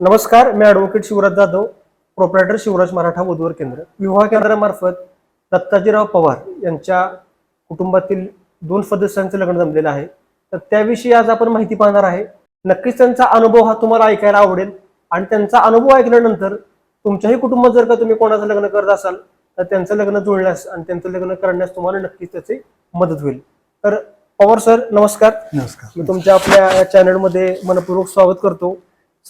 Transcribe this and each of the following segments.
नमस्कार मी advocate Shivraj Jadhav proprietor Shivraj Maratha वधूवर केंद्र. विवाह केंद्रामार्फत दत्ताजीराव पवार यांच्या कुटुंबातील दोन सदस्यांचं लग्न जमलेलं आहे. तर त्याविषयी आज आपण माहिती पाहणार आहे. नक्कीच त्यांचा अनुभव हा तुम्हाला ऐकायला आवडेल आणि त्यांचा अनुभव ऐकल्यानंतर तुमच्याही कुटुंबात जर का तुम्ही कोणाचं लग्न करत असाल तर त्यांचं लग्न जुळण्यास आणि त्यांचं लग्न करण्यास तुम्हाला नक्कीच त्याची मदत होईल. तर पवार सर नमस्कार. नमस्कार. मी तुमच्या आपल्या चॅनलमध्ये मनपूर्वक स्वागत करतो.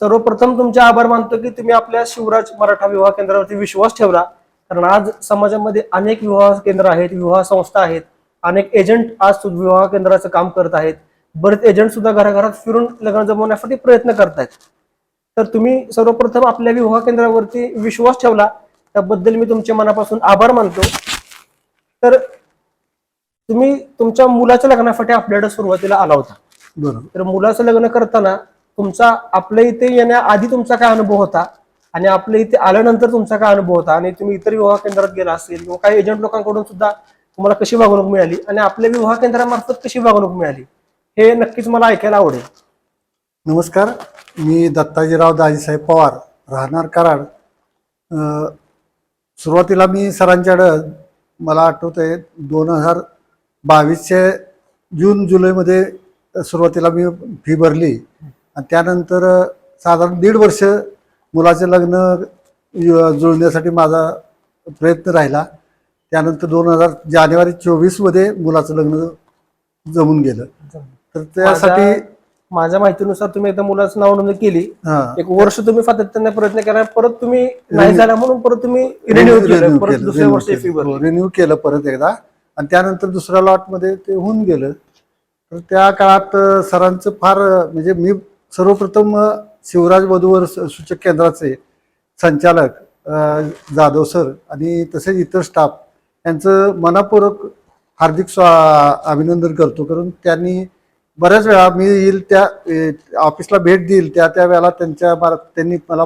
सर्वप्रथम तुमचे आभार मानतो की तुम्ही आपल्या शिवराज मराठा विवाह केंद्रावरती विश्वास ठेवला. कारण आज समाजामध्ये अनेक विवाह केंद्र आहेत विवाह संस्था आहेत. अनेक एजंट आज विवाह केंद्राचं काम करत आहेत. बरेच एजंट सुद्धा घराघरात फिरून लग्न जमवण्यासाठी प्रयत्न करतायत. तर तुम्ही सर्वप्रथम आपल्या विवाह केंद्रावरती विश्वास ठेवला. त्याबद्दल मी तुमच्या मनापासून आभार मानतो. तर तुम्ही तुमच्या मुलाच्या लग्नासाठी आपल्याकडे सुरुवातीला आला होता. बरोबर तर मुलाचं लग्न करताना तुमचा आपल्या इथे येण्याआधी तुमचा काय अनुभव होता? आणि आपल्या इथे आल्यानंतर तुमचा काय अनुभव होता? आणि तुम्ही इतर विवाह केंद्रात गेला असेल किंवा काही एजंट लोकांकडून सुद्धा तुम्हाला कशी वागणूक मिळाली? आणि आपल्या विवाह केंद्रामार्फत कशी वागणूक मिळाली? हे नक्कीच मला ऐकायला आवडेल. नमस्कार. मी दत्ताजीराव दाजीसाहेब पवार राहणार कराड. सुरुवातीला मी सरांच्याकडं मला आठवतं आहे दोन हजार बावीसचे जून जुलैमध्ये सुरुवातीला मी फी भरली. आणि त्यानंतर साधारण दीड वर्ष मुलाचे लग्न जुळण्यासाठी माझा प्रयत्न राहिला. त्यानंतर दोन हजार जानेवारी चोवीसमध्ये मुलाचं लग्न जमून गेलं. तर त्यासाठी माझ्या- माहितीनुसार तुम्ही एकदा मुलाचं नाव नोंदणी केली. हां. एक वर्ष तुम्ही सातत्याने प्रयत्न केला परत तुम्ही नाही झाला म्हणून परत तुम्ही रिन्यू केलं परत दुसऱ्या वर्षी फी भरली रिन्यू केलं परत एकदा. आणि त्यानंतर दुसऱ्या लॉटमध्ये ते होऊन गेलं. तर त्या काळात सरांचं फार म्हणजे मी सर्वप्रथम शिवराज वधूवर स- सूचक केंद्राचे संचालक जाधव सर आणि तसेच इतर स्टाफ यांचं मनापूर्वक हार्दिक स्वा अभिनंदन करतो. कारण त्यांनी बऱ्याच वेळा मी येईल त्या ऑफिसला भेट देईल त्या त्या वेळेला त्यांच्या मार- त्यांनी मला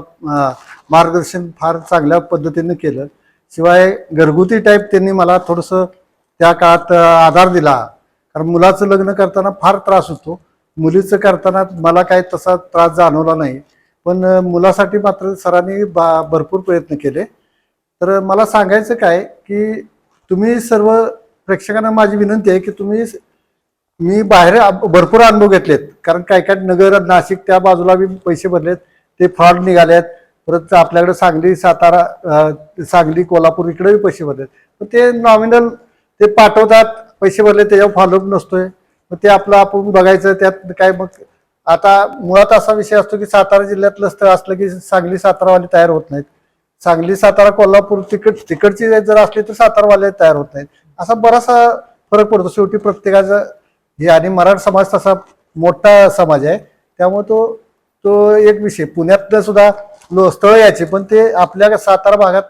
मार्गदर्शन फार चांगल्या पद्धतीने केलं. शिवाय घरगुती टाईप त्यांनी मला थोडंसं त्या काळात आधार दिला. कारण मुलाचं लग्न करताना फार त्रास होतो. मुलीचं करताना मला काही तसा त्रास जाणवला नाही. पण मुलासाठी मात्र सरांनी बा भरपूर प्रयत्न केले. तर मला सांगायचं काय की तुम्ही सर्व प्रेक्षकांना माझी विनंती आहे की तुम्ही मी बाहेर भरपूर अनुभव घेतलेत. कारण काय काय नगर नाशिक त्या बाजूला मी पैसे भरलेत. ते फ्रॉड निघालेत. परत आपल्याकडे सांगली सातारा सांगली कोल्हापूर इकडेही पैसे भरलेत. पण ते नॉमिनल ते पाठवतात पैसे भरले त्याच्यावर फॉलोअप नसतोय. ते आपलं आपण बघायचं त्यात काय मग आता मुळात असा विषय असतो की सातारा जिल्ह्यातलं स्थळ असलं की सांगली सातारावाले तयार होत नाहीत. सांगली सातारा कोल्हापूर तिकड तिकडची जर असली तर सातारावाले तयार होत नाहीत. असा बराचसा फरक पडतो. शेवटी प्रत्येकाचं हे आणि मराठा समाज तसा मोठा समाज आहे. त्यामुळे तो तो एक विषय. पुण्यातलं सुद्धा लो स्थळ यायचे पण ते आपल्या सातारा भागात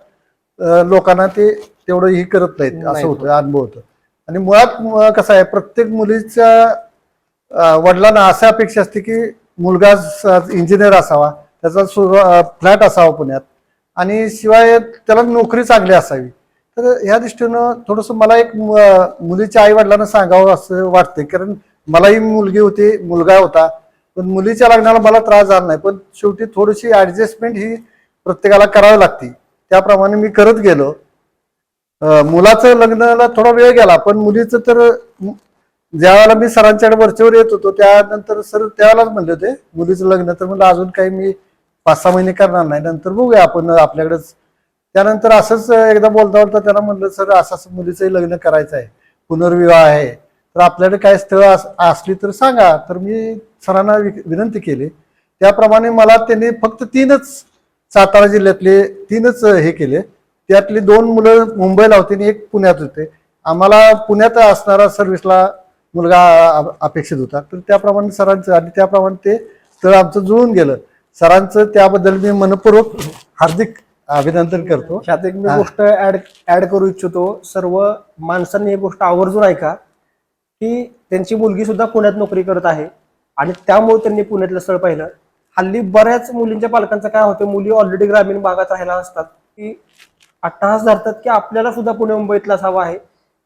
लोकांना ते तेवढं ही करत नाहीत असं. होतं अनुभव होतं. आणि मुळात कसं आहे प्रत्येक मुलीच्या वडिलांना अशा अपेक्षा असते की मुलगा इंजिनियर असावा त्याचा फ्लॅट असावा पुण्यात. आणि शिवाय त्याला नोकरी चांगली असावी. तर ह्या दृष्टीनं थोडंसं मला एक मुलीच्या आई वडिलांना सांगावं असं वाटते कारण मलाही मुलगी होती मुलगा होता. पण मुलीच्या लग्नाला मला त्रास झाला नाही. पण शेवटी थोडीशी ऍडजस्टमेंट ही प्रत्येकाला करावी लागते. त्याप्रमाणे मी करत गेलो. मुलाचं लग्नाला थोडा वेळ गेला पण मुलीचं तर ज्यावेळेला मी सरांच्याकडे वरचेवर येत होतो त्यानंतर सर त्यावेळेलाच म्हणले होते मुलीचं लग्न तर म्हणलं अजून काही मी पाच सहा महिने करणार नाही नंतर बघूया आपण आपल्याकडेच. त्यानंतर असंच एकदा बोलता बोलता त्यांना म्हणलं सर असं असं मुलीचंही लग्न करायचं आहे पुनर्विवाह आहे तर आपल्याकडे काय स्थळ असली तर सांगा. तर मी सरांना वि- विनंती केली. त्याप्रमाणे मला त्यांनी फक्त तीनच सातारा जिल्ह्यातले तीनच हे केले. त्यातली दोन मुलं मुंबईला होती आणि एक पुण्यात होते. आम्हाला पुण्यात असणारा सर्व्हिसला मुलगा अपेक्षित होता. तर त्याप्रमाणे सरांचं आणि त्याप्रमाणे ते स्थळ आमचं जुळून गेलं. सरांचं त्याबद्दल मी मनपूर्वक हार्दिक अभिनंदन करतो. ह्यात एक मी. गोष्ट ऍड ऍड करू इच्छितो. सर्व माणसांनी ही गोष्ट आवर्जून ऐका की त्यांची मुलगी सुद्धा पुण्यात नोकरी करत आहे आणि त्यामुळे त्यांनी पुण्यातलं स्थळ पाहिलं. हल्ली बऱ्याच मुलींच्या पालकांचं काय होतं मुली ऑलरेडी ग्रामीण भागात राहायला असतात. की अट्टहास धरतात की आपल्याला सुद्धा पुणे मुंबईतलाच हवा आहे.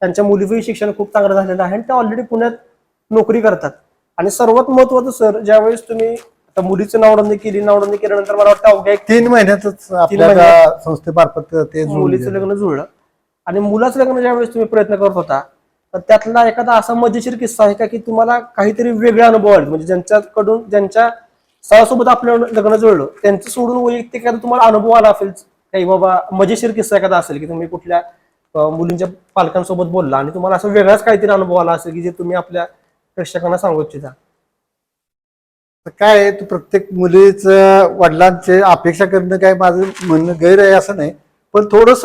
त्यांच्या मुलीचंही शिक्षण खूप चांगलं झालेलं आहे आणि त्या ऑलरेडी पुण्यात नोकरी करतात. आणि सर्वात महत्वाचं सर ज्यावेळेस तुम्ही मुलीचं नावडोंदी केली नावडोंदी केल्यानंतर मला वाटतं अवघ्या तीन महिन्यातच आपल्या संस्थेमार्फत ते मुलीचं. लग्न जुळलं. आणि मुलाचं लग्न ज्यावेळेस तुम्ही प्रयत्न करत होता तर त्यातला एखादा असा मजेशीर किस्सा आहे का की तुम्हाला काहीतरी वेगळे अनुभव आले? म्हणजे ज्यांच्याकडून ज्यांच्या सहासोबत आपलं लग्न जुळलं त्यांचं सोडून वैयक्तिक तुम्हाला अनुभव आला असेल? काही बाबा मजेशीर किस्सा एखादा असेल की तुम्ही कुठल्या मुलींच्या पालकांसोबत बोलला आणि तुम्हाला असं वेगळाच काहीतरी अनुभव आला असेल की जे तुम्ही आपल्या प्रेक्षकांना सांगू इच्छिता? तर काय आहे, तू प्रत्येक मुलीच वडिलांचे अपेक्षा करणं काय माझं म्हणणं गैर आहे असं नाही. पण थोडस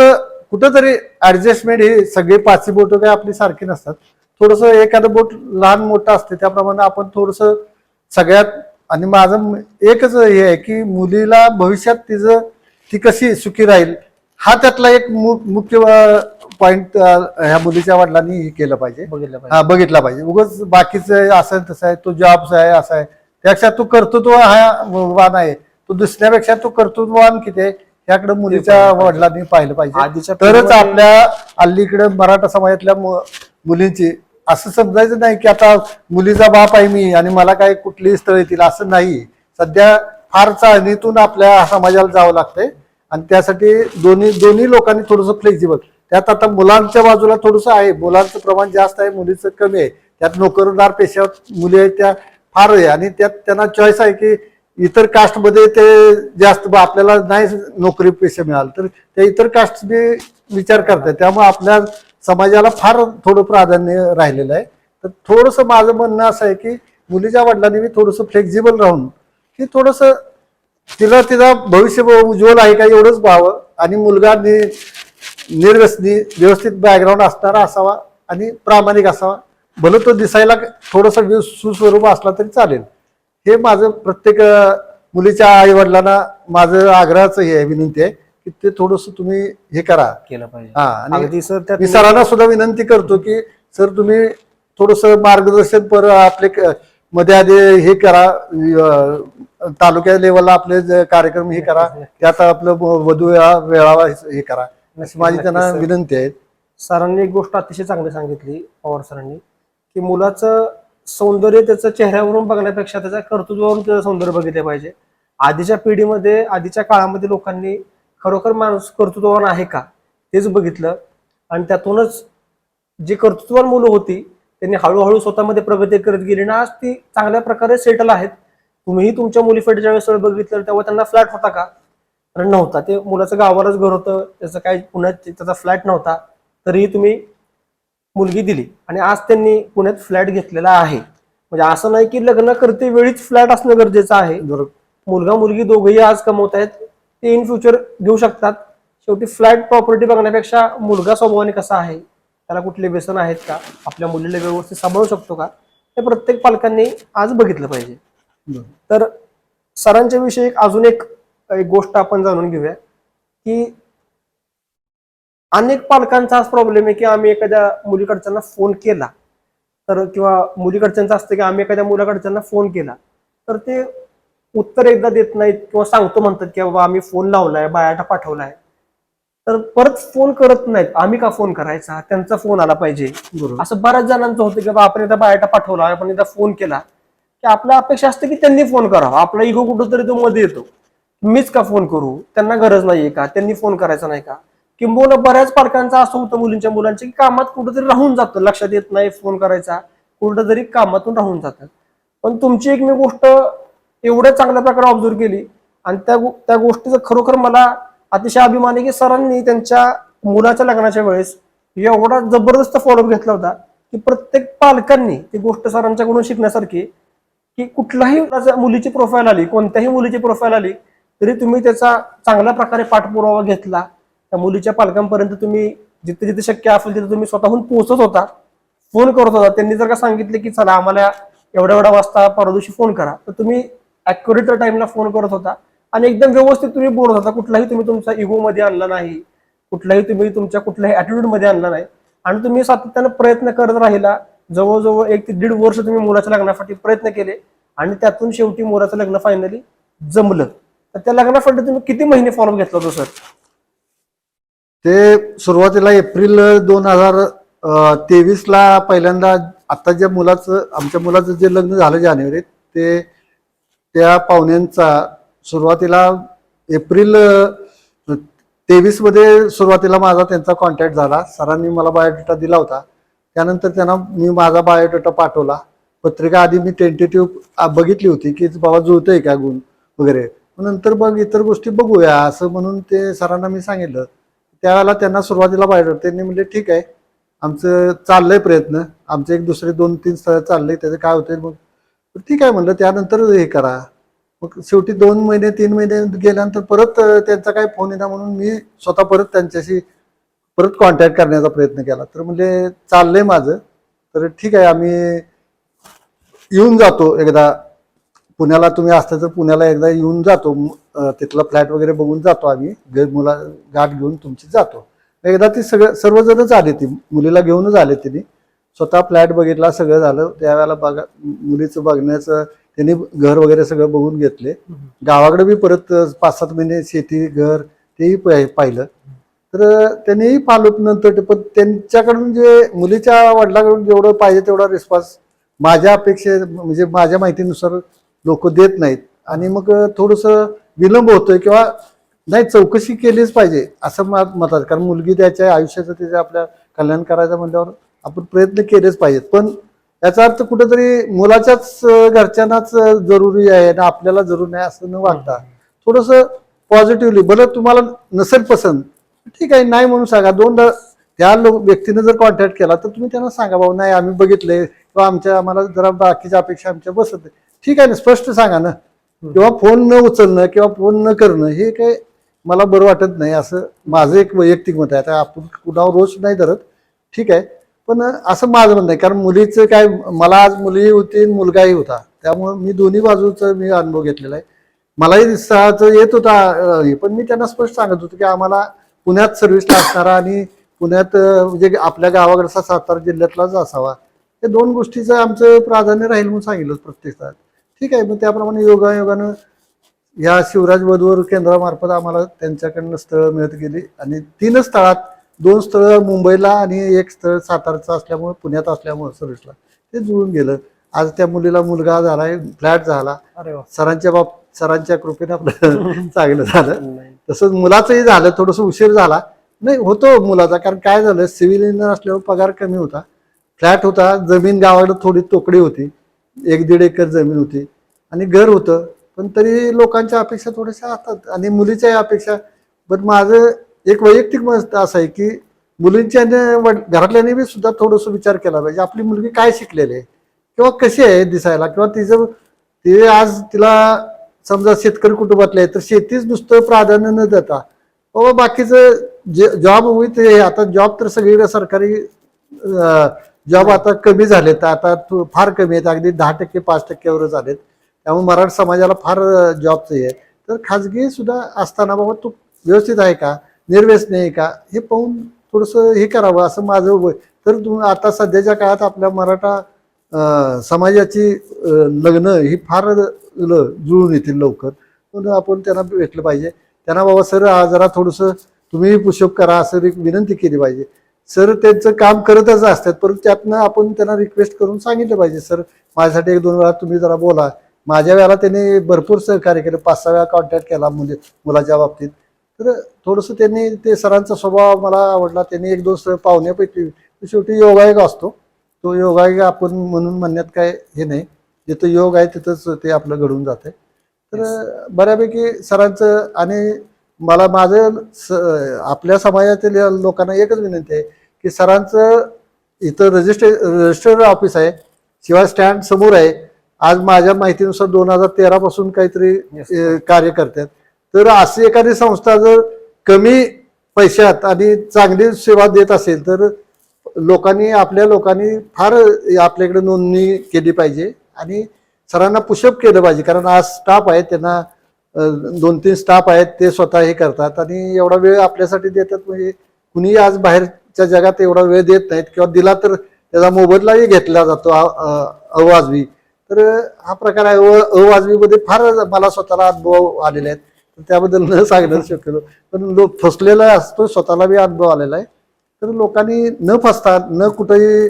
कुठंतरी ऍडजस्टमेंट हे सगळे पाचही बोट काय आपली सारखी नसतात. थोडस एखादं बोट लहान मोठं असते त्याप्रमाणे आपण थोडस सगळ्यात आणि माझं एकच हे आहे की मुलीला भविष्यात तिचं ती कशी सुखी राहील हा त्यातला एक मुख्य पॉइंट ह्या मुलीच्या वडिलांनी हे केलं पाहिजे. बघितलं पाहिजे. हा बघितला पाहिजे. उगाच बाकीचं असं तसं आहे तो जॉबचा आहे असं आहे. त्यापेक्षा तू कर्तृत्व हा वान आहे. तो दुसऱ्यापेक्षा तो कर्तृत्ववान किती आहे ह्याकडे मुलीच्या वडिलांनी पाहिलं पाहिजे. आधीच्या तरच आपल्या अलीकडे मराठा समाजातल्या मुलींची असं समजायचं नाही की आता मुलीचा बाप आहे मी आणि मला काही कुठलीही स्थळ येतील असं नाही. सध्या फार चाळणीतून आपल्या समाजाला जावं लागतंय. आणि त्यासाठी दोन्ही दोन्ही लोकांनी थोडंसं फ्लेक्झिबल त्यात आता मुलांच्या बाजूला थोडंसं आहे. मुलांचं प्रमाण जास्त आहे मुलीचं कमी आहे. त्यात नोकरदार पेशावर मुली आहेत त्या फार आहे. आणि त्यात त्यांना चॉईस आहे की इतर कास्टमध्ये ते जास्त बा आपल्याला नाही नोकरी पेशा मिळाल तर त्या इतर कास्ट विचार करतात त्यामुळे आपल्या समाजाला फार थोडं प्राधान्य राहिलेलं आहे. तर थोडंसं माझं म्हणणं असं आहे की मुलीच्या वडिलांनी मी थोडंसं फ्लेक्झिबल राहून की थोडंसं तिला तिचा भविष्य उज्ज्वल आहे का एवढंच व्हावं आणि मुलगा नि निर्व्यसनी व्यवस्थित बॅकग्राऊंड असणारा असावा आणि प्रामाणिक असावा. भलं तो दिसायला थोडंसं व्य- सुस्वरूप असला तरी चालेल. हे माझं प्रत्येक मुलीच्या आई वडिलांना माझं आग्रहाचं हे आहे, विनंती आहे की ते थोडस तुम्ही हे करा. केलं पाहिजे. हा आणि सर मी सरांना सुद्धा विनंती करतो की सर तुम्ही थोडस मार्गदर्शन पर आपले मध्ये आधी हे करा तालुक्या लेवलला आपले जे कार्यक्रम हे करा त्यात आपलं वधू वेळा वेळावा हे करा. अशी माझी त्यांना. विनंती आहे. सरांनी एक गोष्ट अतिशय चांगली सांगितली पवार सरांनी की मुलाचं सौंदर्य त्याचं चेहऱ्यावरून बघण्यापेक्षा त्याच्या कर्तृत्वावरून त्याचं सौंदर्य बघितलं पाहिजे. आधीच्या पिढीमध्ये आधीच्या काळामध्ये लोकांनी खरोखर माणूस कर्तृत्ववान आहे का तेच बघितलं. आणि त्यातूनच जी कर्तृत्ववान मुलं होती त्यांनी हळूहळू स्वतःमध्ये प्रगती करत गेली ना आज ती चांगल्या प्रकारे सेटल आहेत. तुम्हीही तुमच्या मुलीफेडच्या वेळेस बघितलं तेव्हा त्यांना फ्लॅट होता का? तर नव्हता. ते मुलाचं गावालाच घर होतं त्याचं काही पुण्यात त्याचा फ्लॅट नव्हता. तरीही तुम्ही मुलगी दिली. आणि आज त्यांनी पुण्यात फ्लॅट घेतलेला आहे. म्हणजे असं नाही की लग्न करते वेळीच फ्लॅट असणं गरजेचं आहे. मुलगा मुलगी दोघंही आज कमवत आहेत. ते इन फ्युचर घेऊ शकतात. शेवटी फ्लॅट प्रॉपर्टी बघण्यापेक्षा मुलगा स्वभावाने कसा आहे त्याला कुठले व्यसन आहेत का? आपल्या मुलीला व्यवस्थित सांभाळू शकतो का? हे प्रत्येक पालकांनी आज बघितलं पाहिजे. तर सरांच्या विषयी एक अजून एक एक गोष्ट आपण जाणून घेऊया की अनेक पालकांचा हाच प्रॉब्लेम आहे की आम्ही एखाद्या मुलीकडच्यांना फोन केला तर किंवा मुलीकडच्यांचं असतं की आम्ही एखाद्या मुलाकडच्यांना फोन केला तर ते उत्तर एकदा देत नाहीत किंवा सांगतो म्हणतात की बाबा आम्ही फोन लावलाय बायाटा पाठवलाय. तर परत फोन करत नाहीत. आम्ही का फोन करायचा? त्यांचा फोन आला पाहिजे. असं बऱ्याच जणांचं होतं की आपण एकदा बायोटा पाठवला आपण एकदा फोन केला की आपल्या अपेक्षा असते की त्यांनी फोन करावा. आपला इगो कुठंतरी तो मध्ये येतो. मीच का फोन करू? त्यांना गरज नाहीये का? त्यांनी फोन करायचा नाही का? किंबहुना बऱ्याच पालकांचं असं होतं मुलींच्या मुलांचे की कामात कुठंतरी राहून जातं. लक्षात येत नाही फोन करायचा. कुठंतरी कामातून राहून जातात. पण तुमची एक मी गोष्ट एवढ्या चांगल्या प्रकारे ऑब्झर्व केली आणि त्या त्या गोष्टीचा खरोखर मला अतिशय अभिमान आहे की सरांनी त्यांच्या मुलाच्या लग्नाच्या वेळेस एवढा जबरदस्त फॉलोअप घेतला होता की प्रत्येक पालकांनी ती गोष्ट सरांच्याकडून शिकण्यासारखी की कुठलाही मुलीची प्रोफाईल आली कोणत्याही मुलीची प्रोफाईल आली तरी तुम्ही त्याचा चांगल्या प्रकारे पाठपुरावा घेतला. त्या मुलीच्या पालकांपर्यंत तुम्ही जिथे जिथे शक्य असेल तिथे तुम्ही स्वतःहून पोहोचत होता फोन करत होता. त्यांनी जर का सांगितले की चला आम्हाला एवढा एवढा वाजता परवा दिवशी फोन करा तर तुम्ही अॅक्युरेट टाइमला फोन करत होता. आणि एकदम व्यवस्थित तुम्ही बोलत होता कुठलाही तुम्ही तुमचा इगो मध्ये आणला नाही कुठलाही तुम्ही तुमच्या कुठल्याही ऍटिट्यूडमध्ये आणला नाही. आणि तुम्ही सातत्यानं प्रयत्न करत राहिला जवळजवळ एक ते दीड वर्ष तुम्ही मुलाच्या लग्नासाठी प्रयत्न केले आणि त्यातून शेवटी मुलाचं लग्न फायनली जमलं. तर त्या लग्नासाठी तुम्ही किती महिने फॉर्म घेतला होता सर ते सुरुवातीला एप्रिल दोन हजार तेवीस ला पहिल्यांदा आता ज्या मुलाचं आमच्या मुलाचं जे लग्न झालं जानेवारीत ते त्या पाहुण्यांचा सुरुवातीला एप्रिल तेवीसमध्ये सुरुवातीला माझा त्यांचा कॉन्टॅक्ट झाला. सरांनी मला बायोडेटा दिला होता. त्यानंतर त्यांना मी माझा बायोडेटा पाठवला. पत्रिका आधी मी टेंटेटिव्ह बघितली होती की बाबा जुळतंय का गुण वगैरे. नंतर बघ इतर गोष्टी बघूया असं म्हणून ते सरांना मी सांगितलं. त्यावेळेला त्यांना सुरुवातीला बायोडेटा त्यांनी म्हणले ठीक आहे. आमचं चाललंय प्रयत्न. आमचे एक दुसरे दोन तीन स्थळ चाललंय त्याचं काय होतंय मग? ठीक आहे म्हणलं. त्यानंतर हे करा. मग शेवटी दोन महिने तीन महिने गेल्यानंतर परत त्यांचा काय फोन येणार म्हणून मी स्वतः परत त्यांच्याशी परत कॉन्टॅक्ट करण्याचा प्रयत्न केला. तर म्हणजे चाललंय माझं. तर ठीक आहे आम्ही येऊन जातो एकदा. पुण्याला तुम्ही असता तर पुण्याला एकदा येऊन जातो. तिथला फ्लॅट वगैरे बघून जातो आम्ही. मुला गाठ घेऊन तुमची जातो. एकदा ती सगळं सर्वजणच आले ती. मुलीला घेऊनच आले तिने. स्वतः फ्लॅट बघितला सगळं झालं. त्यावेळेला बघा मुलीचं बघण्याचं त्यांनी घर वगैरे सगळं बघून घेतले. गावाकडे बी परत पाच सात महिने शेती घर तेही पाहिलं. तर त्यांनीही पालक नंतर ते- पण त्यांच्याकडून जे मुलीच्या वडिलाकडून जेवढं पाहिजे तेवढा रिस्पॉन्स माझ्या अपेक्षे म्हणजे माझ्या माहितीनुसार लोक देत नाहीत. आणि मग थोडंसं विलंब होतोय किंवा नाही चौकशी केलीच पाहिजे असं मा- मत कारण मुलगी त्याच्या आयुष्याचं त्याच्या आपल्या कल्याण करायचं म्हटल्यावर आपण प्रयत्न केलेच पाहिजेत. पण याचा अर्थ कुठेतरी मुलाच्याच घरच्यांनाच जरुरी आहे आणि आपल्याला जरुरी नाही असं न वागता. थोडस पॉझिटिव्हली बरं तुम्हाला नसेल पसंत ठीक आहे नाही म्हणून सांगा. दोनदा त्या लोक व्यक्तीने जर कॉन्टॅक्ट केला तर तुम्ही त्यांना सांगा भाऊ नाही आम्ही बघितले किंवा आमच्या आम्हाला जरा बाकीच्या अपेक्षा आमच्या बसत नाही. ठीक आहे ना स्पष्ट सांगा ना. किंवा फोन न उचलणं किंवा फोन न करणं हे काय मला बरं वाटत नाही असं माझं एक वैयक्तिक मत आहे. आता आपण कुणावर रोज नाही धरत ठीक आहे. पण असं माझं म्हणणं आहे कारण मुलीचं काय मला आज मुली होती मुलगाही होता. त्यामुळं मी दोन्ही बाजूचा मी अनुभव घेतलेला आहे. मलाही स्थळाचं येत होता हे पण मी त्यांना स्पष्ट सांगत होतो की आम्हाला पुण्यात सर्व्हिसला असणारा आणि पुण्यात म्हणजे आपल्या गावाकडचा सातारा जिल्ह्यातलाच असावा. हे दोन गोष्टीचं आमचं प्राधान्य राहील म्हणून सांगितलं प्रत्यक्षात. ठीक आहे मग त्याप्रमाणे योगायोगानं या शिवराज वधूवर केंद्रामार्फत आम्हाला त्यांच्याकडनं स्थळं मिळत गेली आणि तीनच स्थळात दोन स्थळं मुंबईला आणि एक स्थळ सातारचं असल्यामुळे पुण्यात असल्यामुळे सर्व्हिसला ते जुळून गेलं. आज त्या मुलीला मुलगा झालाय फ्लॅट झाला. अरे वा. सरांच्या बाब सरांच्या कृपेने आपलं चांगलं झालं. तसंच मुलाचंही झालं थोडस उशीर झाला. नाही होतो मुलाचा कारण काय झालं सिव्हिल इंजिनियर असल्यावर पगार कमी होता. फ्लॅट होता जमीन गावाकडे थोडी तोकडी होती. एक दीड एकर जमीन होती. आणि घर होतं. पण तरी लोकांच्या अपेक्षा थोड्याशा असतात आणि मुलीच्याही अपेक्षा. पण माझं एक वैयक्तिक मत असं आहे की मुलींच्या आणि वड- घरातल्याने बी सुद्धा थोडस विचार केला पाहिजे. आपली मुलगी काय शिकलेली आहे? किंवा कशी आहे दिसायला? किंवा तिचं ते आज तिला समजा शेतकरी कुटुंबातले आहे तर शेतीच नुसतं प्राधान्य न देता बाबा बाकीचं जे जॉब होईत हे आता जॉब तर सगळीकडे सरकारी जॉब आता कमी झालेत. आता तू- फार कमी आहेत. अगदी दहा टक्के पाच टक्क्यावर झालेत. त्यामुळे मराठा समाजाला फार जॉबचं आहे. तर खाजगी सुद्धा असताना बाबा तू व्यवस्थित आहे का? निर्व्यसनी आहे का? हे पाहून थोडंसं हे करावं असं माझं वय. तर आता सध्याच्या काळात आपल्या मराठा समाजाची लग्न ही फार ल- जुळून येतील लवकर. म्हणून आपण त्यांना भेटलं पाहिजे. त्यांना बाबा सर हा जरा थोडंसं तुम्ही पुशअप करा असं एक विनंती केली पाहिजे. सर त्यांचं काम करतच असतात परंतु त्यातनं आपण त्यांना रिक्वेस्ट करून सांगितलं पाहिजे सर माझ्यासाठी एक दोन वेळा तुम्ही जरा बोला. माझ्या वेळेला त्यांनी भरपूर सहकार्य केलं. पाच सहा वेळा कॉन्टॅक्ट केला मुली मुलाच्या बाबतीत. तर थोडंसं त्यांनी ते सरांचा स्वभाव मला आवडला. त्यांनी एक दोन स्थळ पाहुण्यापैकी शेवटी योगायोग असतो. तो योगायोग आपण म्हणून म्हणण्यात काय हे नाही. जिथं योग आहे तिथंच ते आपलं घडून जाते तर बऱ्यापैकी सरांचं आणि मला माझं स आपल्या समाजातील लोकांना एकच विनंती आहे की सरांचं इथं रजिस्ट्रे रजिस्टर ऑफिस आहे. शिवाय स्टँड समोर आहे. आज माझ्या माहितीनुसार दोन हजार तेरा पासून काहीतरी कार्य करतात. तर अशी एखादी संस्था जर कमी पैशात आणि चांगली सेवा देत असेल तर लोकांनी आपल्या लोकांनी फार आपल्याकडे नोंदणी केली पाहिजे आणि सरांना पुशअप केलं पाहिजे. कारण आज स्टाफ आहेत त्यांना दोन तीन स्टाफ आहेत ते स्वतः हे करतात आणि एवढा वेळ आपल्यासाठी देतात म्हणजे कुणी आज बाहेरच्या जगात एवढा वेळ देत नाहीत किंवा दिला तर त्याचा मोबदलाही घेतला जातो अवाजवी. तर हा प्रकार आहे. अवाजवीमध्ये फार मला स्वतःला अनुभव आलेले आहेत. त्याबद्दल न सांगणं शक्यतो. पण लोक फसलेला असतो स्वतःला बी अनुभव आलेला आहे. तर लोकांनी न फसता न कुठेही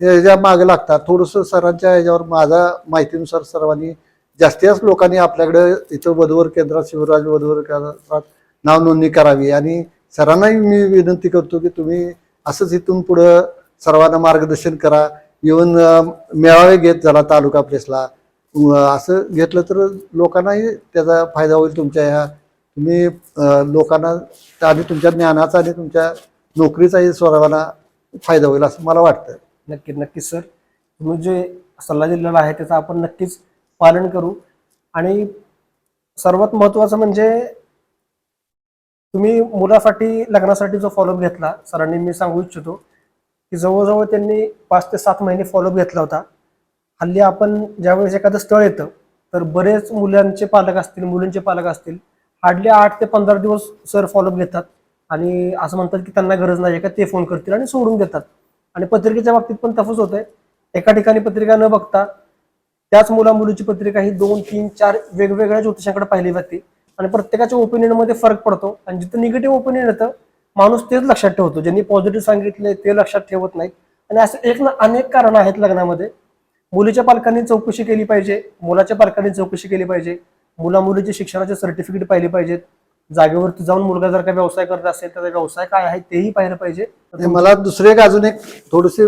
ह्याच्या मागे लागतात थोडंसं सरांच्या ह्याच्यावर माझ्या माहितीनुसार सर्वांनी जास्तीच लोकांनी आपल्याकडे इथं वधूवर केंद्रात शिवराज वधूवर केंद्रात नाव नोंदणी करावी. आणि सरांनाही मी विनंती करतो की तुम्ही असंच इथून पुढं सर्वांना मार्गदर्शन करा. येऊन मेळावे घेत झाला तालुका प्लेसला असं घेतलं तर लोकांनाही त्याचा फायदा होईल तुमच्या ह्या तुम्ही लोकांना आणि तुमच्या ज्ञानाचा आणि तुमच्या नोकरीचाही सर्वांना फायदा होईल असं मला वाटतं. नक्की नक्कीच सर. तुम्ही जे सल्ला दिलेला आहे त्याचा आपण नक्कीच पालन करू. आणि सर्वात महत्वाचं म्हणजे तुम्ही मुलासाठी लग्नासाठी जो फॉलोअप घेतला सरांनी मी सांगू इच्छितो की जवळजवळ त्यांनी पाच ते सात महिने फॉलोअप घेतला होता. हल्ली आपण ज्यावेळेस एखादं स्थळ येतं तर बरेच मुलांचे पालक असतील मुलींचे पालक असतील हार्डली आठ ते पंधरा दिवस सर फॉलोअप घेतात. आणि असं म्हणतात की त्यांना गरज नाही का ते फोन करतील आणि सोडून देतात. आणि पत्रिकेच्या बाबतीत पण तसंच होतंय. एका ठिकाणी पत्रिका न बघता त्याच मुला मुलीची पत्रिका ही दोन तीन चार वेगवेगळ्या ज्योतिषांकडे पाहिली जाते. आणि प्रत्येकाच्या ओपिनियनमध्ये फरक पडतो. आणि जिथं निगेटिव्ह ओपिनियन येतं माणूस तेच लक्षात ठेवतो. ज्यांनी पॉझिटिव्ह सांगितले ते लक्षात ठेवत नाहीत. आणि असं एक ना अनेक कारण आहेत लग्नामध्ये. मुलीच्या पालकांनी चौकशी केली पाहिजे मुलाच्या पालकांनी चौकशी केली पाहिजे मुला मुलीचे शिक्षणाचे सर्टिफिकेट पाहिले पाहिजेत. जागेवरती जाऊन मुलगा जर काही व्यवसाय करत असेल त्याचा व्यवसाय काय आहे तेही पाहिलं पाहिजे. मला दुसरे एक अजून एक थोडीशी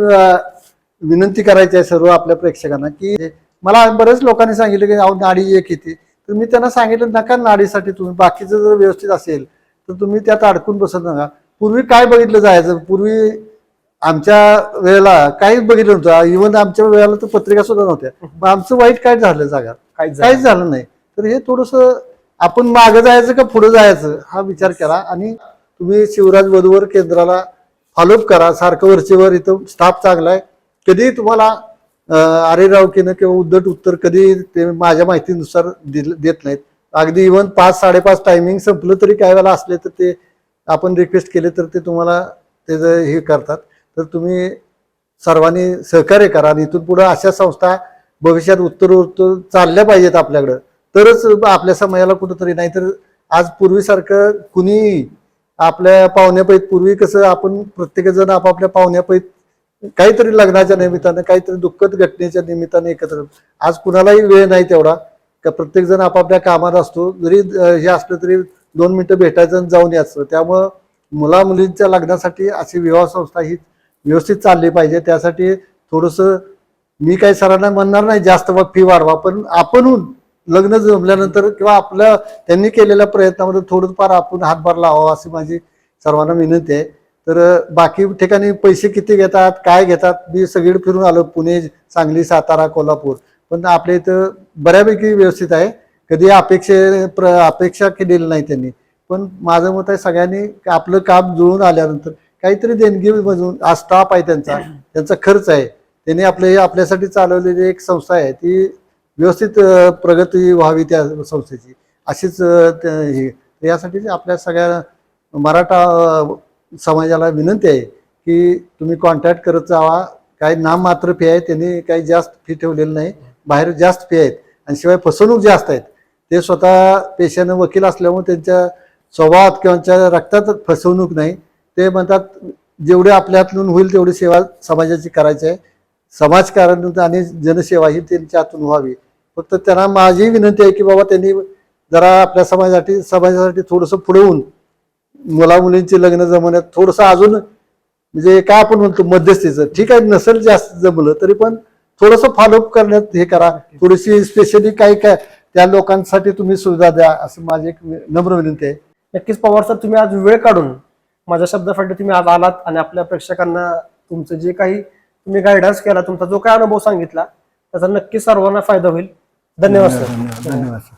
विनंती करायची आहे सर्व आपल्या प्रेक्षकांना की मला बरेच लोकांनी सांगितलं की अहो नाडी एक येते. तर मी त्यांना सांगितलं नका नाडीसाठी तुम्ही बाकीचं जर व्यवस्थित असेल तर तुम्ही त्यात अडकून बसत नका. पूर्वी काय बघितलं जायचं? पूर्वी आमच्या वेळेला काहीच बघितलं नव्हतं. इव्हन आमच्या वेळेला तर पत्रिका सुद्धा नव्हत्या. मग आमचं वाईट काय झालं जागा? काहीच झालं नाही. तर हे थोडस आपण मागं जायचं का पुढे जायचं हा विचार करा आणि तुम्ही शिवराज वधूवर केंद्राला फॉलोअप करा. सारखं वरचेवर इथं स्टाफ चांगला आहे. कधी तुम्हाला अरे रावकीनं किंवा उद्धट उत्तर कधी ते माझ्या माहितीनुसार दिल- देत नाहीत. अगदी इव्हन पाच साडेपाच टायमिंग संपलं तरी काय वेळेला असले तर ते आपण रिक्वेस्ट केले तर ते तुम्हाला त्याचं हे करतात. तर तुम्ही सर्वांनी सहकार्य करा आणि इथून पुढं अशा संस्था भविष्यात उत्तर उत्तर चालल्या पाहिजेत आपल्याकडं. तरच आपल्या समाजाला कुठंतरी नाहीतर आज पूर्वीसारखं कुणी आपल्या पाहुण्यापैत पूर्वी कसं आपण प्रत्येकजण आपापल्या पाहुण्यापैत काहीतरी लग्नाच्या निमित्तानं काहीतरी दुःखद घटनेच्या निमित्तानं एकत्र. आज कुणालाही वेळ नाही तेवढा. का प्रत्येकजण आपापल्या कामात असतो. जरी हे असलं तरी दोन मिनिटं भेटायचं आणि जाऊन यायचं. त्यामुळं मुला मुलींच्या लग्नासाठी अशी विवाह संस्था ही व्यवस्थित चालली पाहिजे. त्यासाठी थोडंसं मी काही सरांना म्हणणार नाही जास्त फी वाढवा पण आपणहून लग्न जमल्यानंतर किंवा आपल्या त्यांनी केलेल्या प्रयत्नामध्ये थोडंफार आपण हातभार लावावा अशी माझी सर्वांना विनंती आहे. तर बाकी ठिकाणी पैसे किती घेतात काय घेतात मी सगळीकडे फिरून आलो पुणे सांगली सातारा कोल्हापूर. पण आपल्या इथं बऱ्यापैकी व्यवस्थित आहे. कधी अपेक्षे प्र अपेक्षा केलेली नाही त्यांनी. पण माझं मत आहे सगळ्यांनी आपलं काम जुळून आल्यानंतर काहीतरी देणगी मधून आज स्टाफ आहे त्यांचा त्यांचा खर्च आहे. त्यांनी आपले हे आपल्यासाठी चालवलेली एक संस्था आहे ती व्यवस्थित प्रगती व्हावी त्या संस्थेची. अशीच त्या- यासाठी आपल्या सगळ्या मराठा समाजाला विनंती आहे की तुम्ही कॉन्टॅक्ट करत जावा. काही नाममात्र फी आहे त्यांनी काही जास्त फी ठेवलेली नाही. बाहेर जास्त फी आहेत. आणि शिवाय फसवणूक जास्त आहेत. ते स्वतः पेशानं वकील असल्यामुळे त्यांच्या स्वभावात किंवा त्यांच्या रक्तात फसवणूक नाही. ते म्हणतात जेवढे आपल्या हातून होईल तेवढी सेवा समाजाची करायची आहे. समाजकारण आणि जनसेवा ही त्यांच्या हातून व्हावी. फक्त त्यांना माझी विनंती आहे की बाबा त्यांनी जरा आपल्या समाजासाठी समाजासाठी थोडंसं पुढे होऊन मुला मुलींची लग्न जमवण्यात थोडंसं अजून म्हणजे काय आपण म्हणतो मध्यस्थीचं. ठीक आहे नसेल जास्त जमलं तरी पण थोडंसं फॉलोअप करण्यात हे करा. थोडीशी स्पेशली काही काय त्या लोकांसाठी तुम्ही सुविधा द्या असं माझी एक नम्र विनंती आहे. नक्कीच पवार सर तुम्ही आज वेळ काढून माझ्या शब्दासाठी तुम्ही आज आलात आणि आपल्या प्रेक्षकांना तुमचं जे काही तुम्ही गायडन्स केला तुमचा जो काय अनुभव सांगितला त्याचा नक्कीच सर्वांना फायदा होईल. धन्यवाद सर धन्यवाद सर